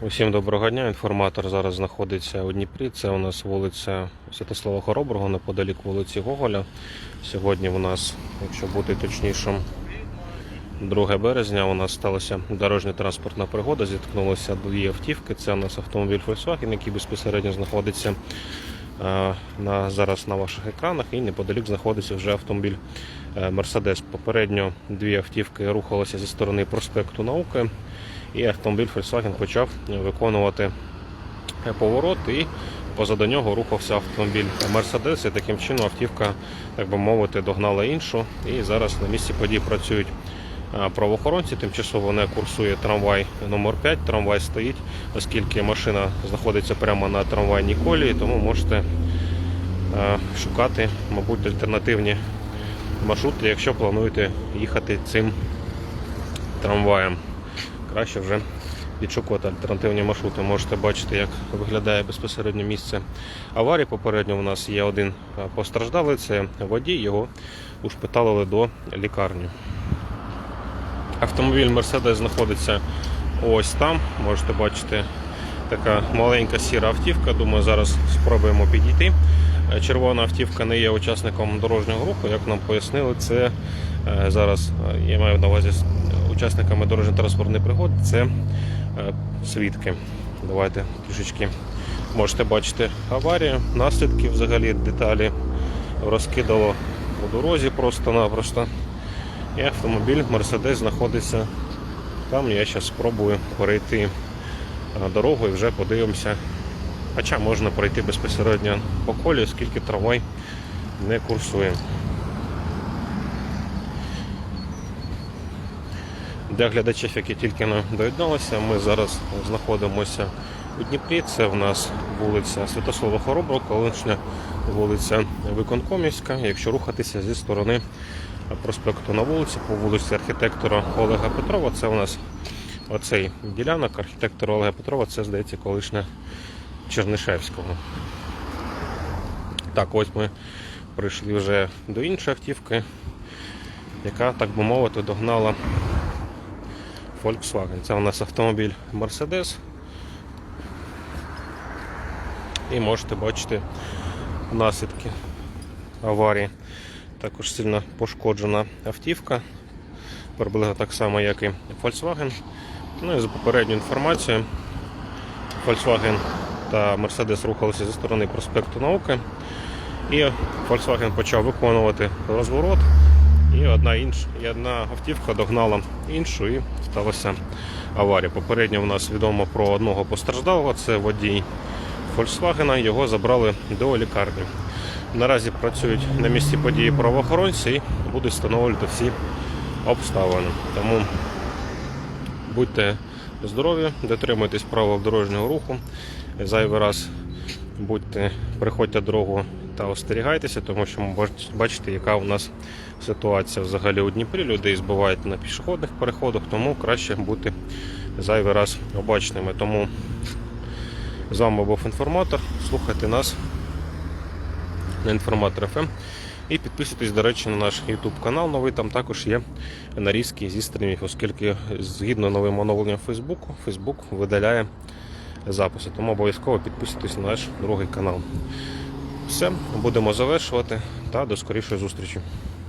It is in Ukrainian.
Усім доброго дня. Інформатор зараз знаходиться у Дніпрі. Це у нас вулиця Святослава Хороброго, неподалік вулиці Гоголя. Сьогодні у нас, якщо бути точнішим, 2 березня у нас сталася дорожня транспортна пригода. Зіткнулися дві автівки. Це у нас автомобіль Volkswagen, який безпосередньо знаходиться е, на, зараз на ваших екранах, і неподалік знаходиться вже автомобіль Mercedes. Попередньо дві автівки рухалися зі сторони проспекту Науки, і автомобіль Volkswagen почав виконувати поворот і позаду нього рухався автомобіль Mercedes, і таким чином автівка, так би мовити, догнала іншу. І зараз на місці подій працюють правоохоронці. Тимчасово не курсує трамвай номер 5 Трамвай стоїть, оскільки машина знаходиться прямо на трамвайній колії, тому можете шукати, мабуть, альтернативні маршрути, якщо плануєте їхати цим трамваєм. Краще вже відшукувати альтернативні маршрути. Можете бачити, як виглядає безпосередньо місце аварії. Попередньо у нас є один постраждалий, це водій, його ушпиталили до лікарні. Автомобіль Mercedes знаходиться ось там. Можете бачити така маленька сіра автівка. Думаю, зараз спробуємо підійти. Е, Червона автівка не є учасником дорожнього руху. Як нам пояснили, це е, зараз е, я маю на увазі учасниками дорожньо-транспортних пригод. Це е, свідки. Давайте трішечки можете бачити аварію, наслідки взагалі деталі розкидало по дорозі просто-напросто. І автомобіль Mercedes знаходиться там. Я зараз спробую перейти е, дорогу і вже подивимося. Хоча можна пройти безпосередньо по колі, оскільки трамвай не курсує. Для глядачів, які тільки не доєдналися, ми зараз знаходимося у Дніпрі. Це в нас вулиця Святослава Хороброго, колишня вулиця Виконкомівська. Якщо рухатися зі сторони проспекту на вулиці, по вулиці архітектора Олега Петрова, це у нас оцей ділянок архітектора Олега Петрова, це здається колишня Чернишевського. Так, ось ми прийшли вже до іншої автівки, яка, так би мовити, догнала Volkswagen. Це у нас автомобіль Mercedes. І можете бачити наслідки аварії. Також сильно пошкоджена автівка, приблизно так само, як і Volkswagen. Ну і за попередню інформацію, Volkswagen та Mercedes рухалися зі сторони проспекту Науки. І Volkswagen почав виконувати розворот. І одна інш, і одна автівка догнала іншу і сталася аварія. Попередньо в нас відомо про одного постраждалого, це водій Volkswagen, його забрали до лікарні. Наразі працюють на місці події правоохоронці і будуть встановлювати всі обставини. Тому будьте здорові, дотримуйтесь правил дорожнього руху. Зайвий раз будьте, приходьте дорогу та остерігайтеся, тому що бачите, яка у нас ситуація взагалі у Дніпрі. Людей збивають на пішохідних переходах, тому краще бути зайвий раз обачними. Тому з вами був інформатор. Слухайте нас на інформатор ФМ. І підписуйтесь, до речі, на наш YouTube канал новий. Там також є нарізки зі стрімів, оскільки згідно новим оновленням Фейсбуку, Фейсбук видаляє записи. Тому обов'язково підписуйтесь на наш другий канал. Все, будемо завершувати та до скорішої зустрічі.